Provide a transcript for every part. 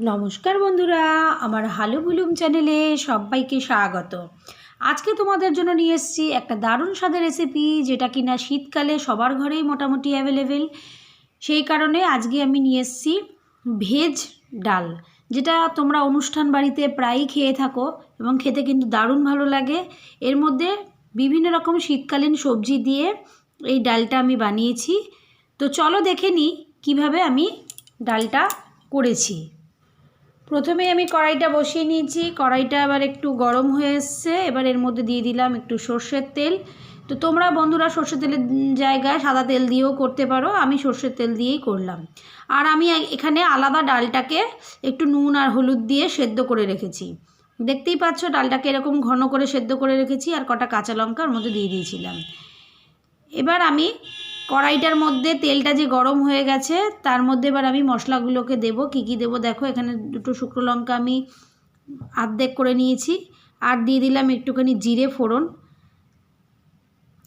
নমস্কার বন্ধুরা, আমার হালু বুলুম চ্যানেলে সবাইকে স্বাগত। আজকে তোমাদের জন্য নিয়ে এসেছি একটা দারুণ স্বাদের রেসিপি যেটা কিনা শীতকালে সবার ঘরেই মোটামুটি অ্যাভেলেবেল সেই কারণে আজকে আমি নিয়ে এসেছি ভেজ ডাল, যেটা তোমরা অনুষ্ঠান বাড়িতে প্রায়ই খেয়ে থাকো এবং খেতে কিন্তু দারুণ ভালো লাগে। এর মধ্যে বিভিন্ন রকম শীতকালীন সবজি দিয়ে এই ডালটা আমি বানিয়েছি। তো চলো দেখে নিই কীভাবে আমি ডালটা করেছি। প্রথমে আমি কড়াইটা বসিয়ে নিয়েছি। কড়াইটা এবার একটু গরম হয়ে এসছে। এবার এর মধ্যে দিয়ে দিলাম একটু সর্ষের তেল। তো তোমরা বন্ধুরা সর্ষের তেলের জায়গায় সাদা তেল দিয়েও করতে পারো। আমি সর্ষের তেল দিয়েই করলাম। আর আমি এখানে আলাদা ডালটাকে একটু নুন আর হলুদ দিয়ে সেদ্ধ করে রেখেছি। দেখতেই পাচ্ছ ডালটাকে এরকম ঘন করে সেদ্ধ করে রেখেছি আর কটা কাঁচা লঙ্কা ওর মধ্যে দিয়ে দিয়েছিলাম। এবার আমি কড়াইটার মধ্যে তেলটা যে গরম হয়ে গেছে, তার মধ্যে এবার আমি মশলাগুলোকে দেব। কি কি দেব? দেখো, এখানে দুটো শুকনো লঙ্কা আমি আর্ধেক করে নিয়েছি। আর দিয়ে দিলাম একটুখানি জিরে ফোড়ন।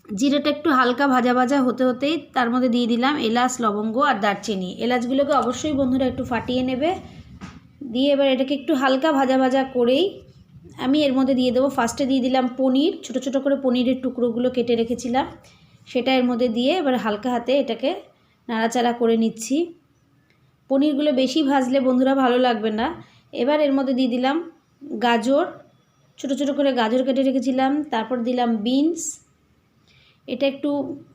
জিরেটা একটু হালকা ভাজা ভাজা হতে হতেই তার মধ্যে দিয়ে দিলাম এলাচ, লবঙ্গ আর দারচিনি। এলাচগুলোকে অবশ্যই বন্ধুরা একটু ফাটিয়ে নেবে। দিয়ে এবার এটাকে একটু হালকা ভাজা ভাজা করেই আমি এর মধ্যে দিয়ে দেবো। ফার্স্টে দিয়ে দিলাম পনির। ছোট ছোট করে পনিরের টুকরোগুলো কেটে রেখেছিলাম। সেটা এর মধ্যে দিয়ে এবার হালকা হাতে এটাকে নাড়াচাড়া করে নিচ্ছি। পনিরগুলো বেশি ভাজলে বন্ধুরা ভালো লাগবে না। এবার এর মধ্যে দিয়ে দিলাম গাজর। ছোট ছোট করে গাজর কেটে রেখেছিলাম, তারপর দিলাম বিনস। এটা একটু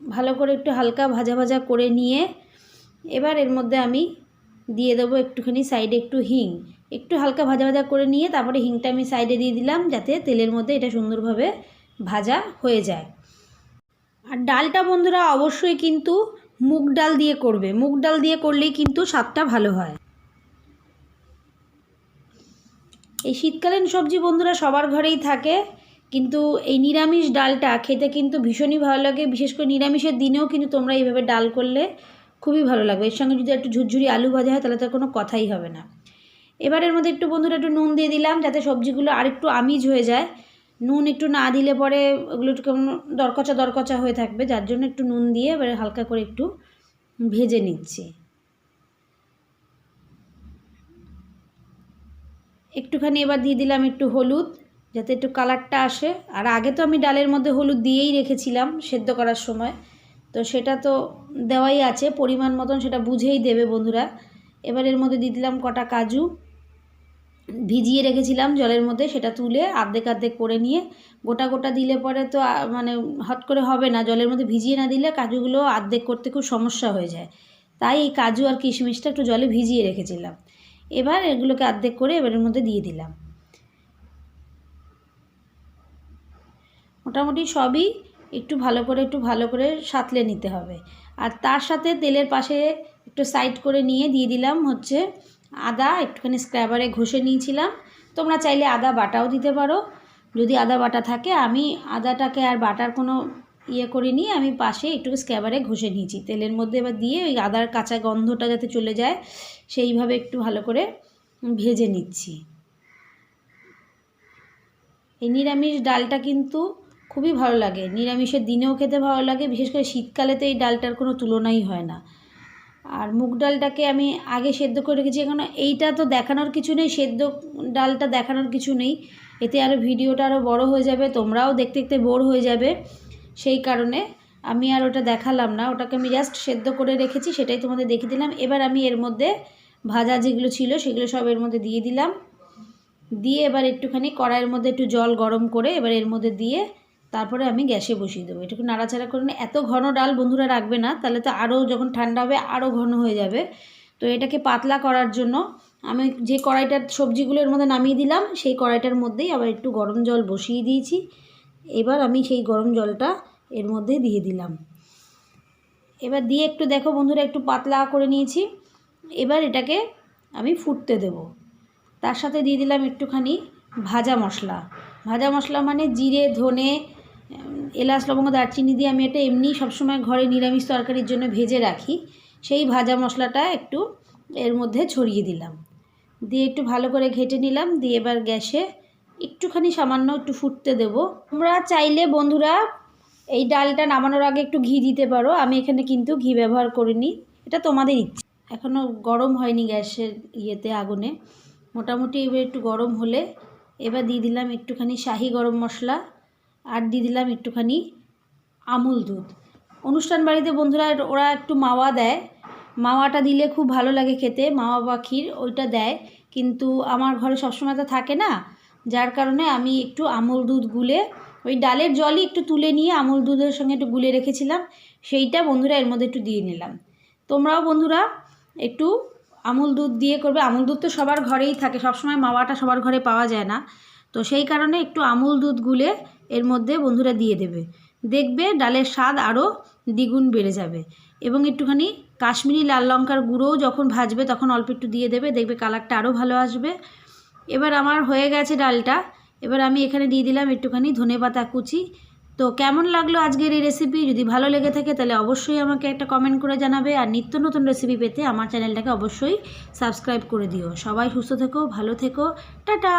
ভালো করে একটু হালকা ভাজা ভাজা করে নিয়ে এবার এর মধ্যে আমি দিয়ে দেবো একটুখানি সাইডে একটু হিং। একটু হালকা ভাজা ভাজা করে নিয়ে তারপরে হিংটা আমি সাইডে দিয়ে দিলাম যাতে তেলের মধ্যে এটা সুন্দরভাবে ভাজা হয়ে যায়। আর ডালটা বন্ধুরা অবশ্যই কিন্তু মুগ ডাল দিয়ে করবে। মুগ ডাল দিয়ে করলেই কিন্তু স্বাদটা ভালো হয়। এই শীতকালীন সবজি বন্ধুরা সবার ঘরেই থাকে, কিন্তু এই নিরামিষ ডালটা খেতে কিন্তু ভীষণই ভালো লাগে। বিশেষ করে নিরামিষের দিনেও কিন্তু তোমরা এইভাবে ডাল করলে খুবই ভালো লাগবে। এর সঙ্গে যদি একটু ঝুরঝুরি আলু ভাজা হয়, তাহলে তো কোনো কথাই হবে না। এবারের মধ্যে একটু বন্ধুরা একটু নুন দিয়ে দিলাম, যাতে সবজিগুলো আর একটু আমিজ হয়ে যায়। নুন একটু না দিলে পরে ওগুলো একটু কেমন দরকচা দরকচা হয়ে থাকবে, যার জন্য একটু নুন দিয়ে এবারে হালকা করে একটু ভেজে নিচ্ছি। একটুখানি এবার দিয়ে দিলাম একটু হলুদ, যাতে একটু কালারটা আসে। আর আগে তো আমি ডালের মধ্যে হলুদ দিয়েই রেখেছিলাম সেদ্ধ করার সময়। তো সেটা তো দেওয়াই আছে, পরিমাণ মতন সেটা বুঝেই দেবে বন্ধুরা। এবার এর মধ্যে দিয়ে দিলাম কটা কাজু। ভিজিয়ে রেখেছিলাম জলের মধ্যে, সেটা তুলে আর্ধেক আর্ধেক করে নিয়ে, গোটা গোটা দিলে পরে তো মানে হট করে হবে না, জলের মধ্যে ভিজিয়ে না দিলে কাজুগুলো আর্ধেক করতে খুব সমস্যা হয়ে যায়। তাই এই কাজু আর কিশমিশটা একটু জলে ভিজিয়ে রেখেছিলাম। এবার এগুলোকে আর্ধেক করে এবারের মধ্যে দিয়ে দিলাম। মোটামুটি সবই একটু ভালো করে, একটু ভালো করে সাঁতলে নিতে হবে। আর তার সাথে তেলের পাশে একটু সাইড করে নিয়ে দিয়ে দিলাম হচ্ছে আদা একটুখানি স্ক্র্যাবারে ঘষে নিয়েছিলাম। তোমরা চাইলে আদা বাটাও দিতে পারো। যদি আদা বাটা থাকে, আমি আদাটাকে আর বাটার কোনো ইয়ে করে করিনি, আমি পাশে একটু স্ক্যাবারে ঘষে নিয়েছি। তেলের মধ্যে এবার দিয়ে ওই আদার কাঁচা গন্ধটা যাতে চলে যায়, সেইভাবে একটু ভালো করে ভেজে নিচ্ছি। এই নিরামিষ ডালটা কিন্তু খুবই ভালো লাগে। নিরামিষের দিনেও খেতে ভালো লাগে, বিশেষ করে শীতকালে তো এই ডালটার কোনো তুলনাই হয় না। আর মুগ ডালটাকে আমি আগে সেদ্ধ করে রেখেছি, এখন এইটা তো দেখানোর কিছু নেই, সেদ্ধ ডালটা দেখানোর কিছু নেই। এতে আরও ভিডিওটা আরও বড় হয়ে যাবে, তোমরাও দেখতে দেখতে বোর হয়ে যাবে। সেই কারণে আমি আর ওটা দেখালাম না, ওটাকে আমি জাস্ট সেদ্ধ করে রেখেছি, সেটাই তোমাদের দেখে দিলাম। এবার আমি এর মধ্যে ভাজা যেগুলো ছিল, সেগুলো সব এর মধ্যে দিয়ে দিলাম। দিয়ে এবার একটুখানি কড়াইয়ের মধ্যে একটু জল গরম করে এবার এর মধ্যে দিয়ে তারপরে আমি গ্যাসে বসিয়ে দেবো। এটুকু নাড়াচাড়া করে না এত ঘন ডাল বন্ধুরা রাখবে না, তাহলে তো আরও যখন ঠান্ডা হবে আরও ঘন হয়ে যাবে। তো এটাকে পাতলা করার জন্য আমি যে কড়াইটার সবজিগুলোর মধ্যে নামিয়ে দিলাম, সেই কড়াইটার মধ্যেই আবার একটু গরম জল বসিয়ে দিয়েছি। এবার আমি সেই গরম জলটা এর মধ্যে দিয়ে দিলাম। এবার দিয়ে একটু দেখো বন্ধুরা, একটু পাতলা করে নিয়েছি। এবার এটাকে আমি ফুটতে দেব। তার সাথে দিয়ে দিলাম একটুখানি ভাজা মশলা। ভাজা মশলা মানে জিরে, ধনে এলাচ, লবঙ্গ, দারচিনি দিয়ে আমি এটা এমনি সবসময় ঘরে নিরামিষ তরকারির জন্য ভেজে রাখি। সেই ভাজা মশলাটা একটু এর মধ্যে ছড়িয়ে দিলাম। দিয়ে একটু ভালো করে ঘেটে নিলাম। দিয়ে এবার গ্যাসে একটুখানি সামান্য একটু ফুটতে দেব। তোমরা চাইলে বন্ধুরা এই ডালটা নামানোর আগে একটু ঘি দিতে পারো। আমি এখানে কিন্তু ঘি ব্যবহার করিনি। এটা তোমাদের ইচ্ছে। এখনও গরম হয়নি গ্যাসের ইয়েতে, আগুনে। মোটামুটি এবার একটু গরম হলে এবার দিয়ে দিলাম একটুখানি শাহি গরম মশলা। আর দিয়ে দিলাম একটুখানি আমুল দুধ। অনুষ্ঠান বাড়িতে বন্ধুরা, ওরা একটু মাওয়া দেয়। মাওয়াটা দিলে খুব ভালো লাগে খেতে, মাওয়া বা ক্ষীর, ওইটা দেয়। কিন্তু আমার ঘরে সবসময় তো থাকে না, যার কারণে আমি একটু আমুল দুধ গুলে, ওই ডালের জলই একটু তুলে নিয়ে আমুল দুধের সঙ্গে একটু গুলে রেখেছিলাম। সেইটা বন্ধুরা এর মধ্যে একটু দিয়ে নিলাম। তোমরাও বন্ধুরা একটু আমুল দুধ দিয়ে করবে। আমুল দুধ তো সবার ঘরেই থাকে, সবসময় মাওয়াটা সবার ঘরে পাওয়া যায় না। তো সেই কারণে একটু আমুল দুধ গুলে এর মধ্যে বন্ধুরা দিয়ে দেবে। দেখবে ডালের স্বাদ আরও দ্বিগুণ বেড়ে যাবে এবং একটুখানি কাশ্মীরি লাল লঙ্কার গুঁড়োও যখন ভাজবে তখন অল্প একটু দিয়ে দেবে, দেখবে কালারটা আরও ভালো আসবে। এবার আমার হয়ে গেছে ডালটা, এবার আমি এখানে দিয়ে দিলাম একটুখানি ধনে পাতা কুচি। তো কেমন লাগল আজকের এই রেসিপি যদি ভালো লেগে থাকে তাহলে অবশ্যই আমাকে একটা কমেন্ট করে জানাবে আর নিত্য নতুন রেসিপি পেতে আমার চ্যানেলটাকে অবশ্যই সাবস্ক্রাইব করে দিও। সবাই সুস্থ থেকো, ভালো থেকো, টাটা!